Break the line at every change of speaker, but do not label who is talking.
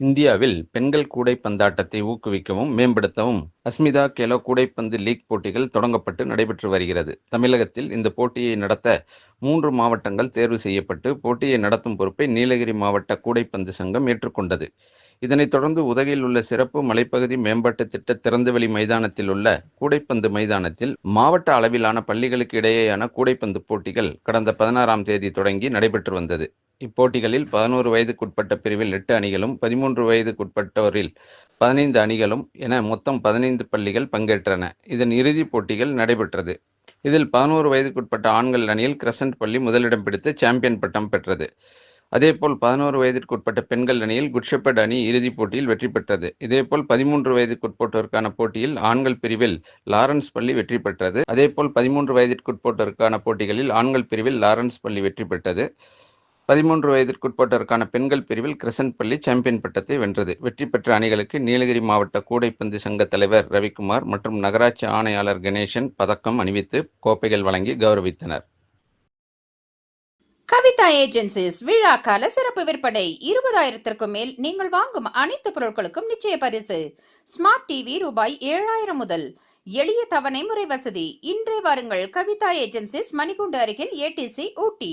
இந்தியாவில் பெண்கள் கூடைப்பந்தாட்டத்தை ஊக்குவிக்கவும் மேம்படுத்தவும் அஸ்மிதா கேலோ கூடைப்பந்து லீக் போட்டிகள் தொடங்கப்பட்டு நடைபெற்று வருகிறது. தமிழகத்தில் இந்த போட்டியை நடத்த மூன்று மாவட்டங்கள் தேர்வு செய்யப்பட்டு போட்டியை நடத்தும் பொறுப்பை நீலகிரி மாவட்ட கூடைப்பந்து சங்கம் ஏற்றுக்கொண்டது. இதனைத் தொடர்ந்து உதகையில் உள்ள சிறப்பு மலைப்பகுதி மேம்பாட்டு திட்ட திறந்தவெளி மைதானத்தில் உள்ள கூடைப்பந்து மைதானத்தில் மாவட்ட அளவிலான பள்ளிகளுக்கு இடையேயான கூடைப்பந்து போட்டிகள் கடந்த பதினாறாம் தேதி தொடங்கி நடைபெற்று வந்தது. இப்போட்டிகளில் பதினோரு வயதுக்குட்பட்ட பிரிவில் எட்டு அணிகளும் பதிமூன்று வயதுக்குட்பட்டோரில் பதினைந்து அணிகளும் என மொத்தம் பதினைந்து பள்ளிகள் பங்கேற்றன. இதன் இறுதிப் போட்டிகள் நடைபெற்றது. இதில் பதினோரு வயதுக்குட்பட்ட ஆண்கள் அணியில் கிரசன்ட் பள்ளி முதலிடம் பிடித்து சாம்பியன் பட்டம் பெற்றது. அதேபோல் பதினோரு வயதிற்குட்பட்ட பெண்கள் அணியில் குட்ஷெப்பர்ட் அணி இறுதிப் போட்டியில் வெற்றி பெற்றது. இதேபோல் பதிமூன்று வயதுக்குட்பட்டோருக்கான போட்டியில் ஆண்கள் பிரிவில் லாரன்ஸ் பள்ளி வெற்றி பெற்றது. அதேபோல் பதிமூன்று வயதிற்குட்பட்டோருக்கான போட்டிகளில் ஆண்கள் பிரிவில் லாரன்ஸ் பள்ளி வெற்றி பெற்றது. பதிமூன்று வயதிற்குட்பட்டோருக்கான பெண்கள் பிரிவில் கிரசன்ட் பள்ளி சாம்பியன் பட்டத்தை வென்றது. வெற்றி பெற்ற அணிகளுக்கு நீலகிரி மாவட்ட கூடைப்பந்து சங்க தலைவர் ரவிக்குமார் மற்றும் நகராட்சி ஆணையாளர் கணேசன் பதக்கம் அணிவித்து கோப்பைகள் வழங்கி கௌரவித்தனர்.
கவிதா ஏஜென்சிஸ் விழா கால சிறப்பு விற்பனை. இருபதாயிரத்திற்கும் மேல் நீங்கள் வாங்கும் அனைத்து பொருட்களுக்கும் நிச்சய பரிசு. ஸ்மார்ட் டிவி ரூபாய் ஏழாயிரம் முதல். எளிய தவணை முறை வசதி. இன்றே வாருங்கள் கவிதா ஏஜென்சிஸ் மணிகுண்டு அருகில் ஏடிசி ஊட்டி.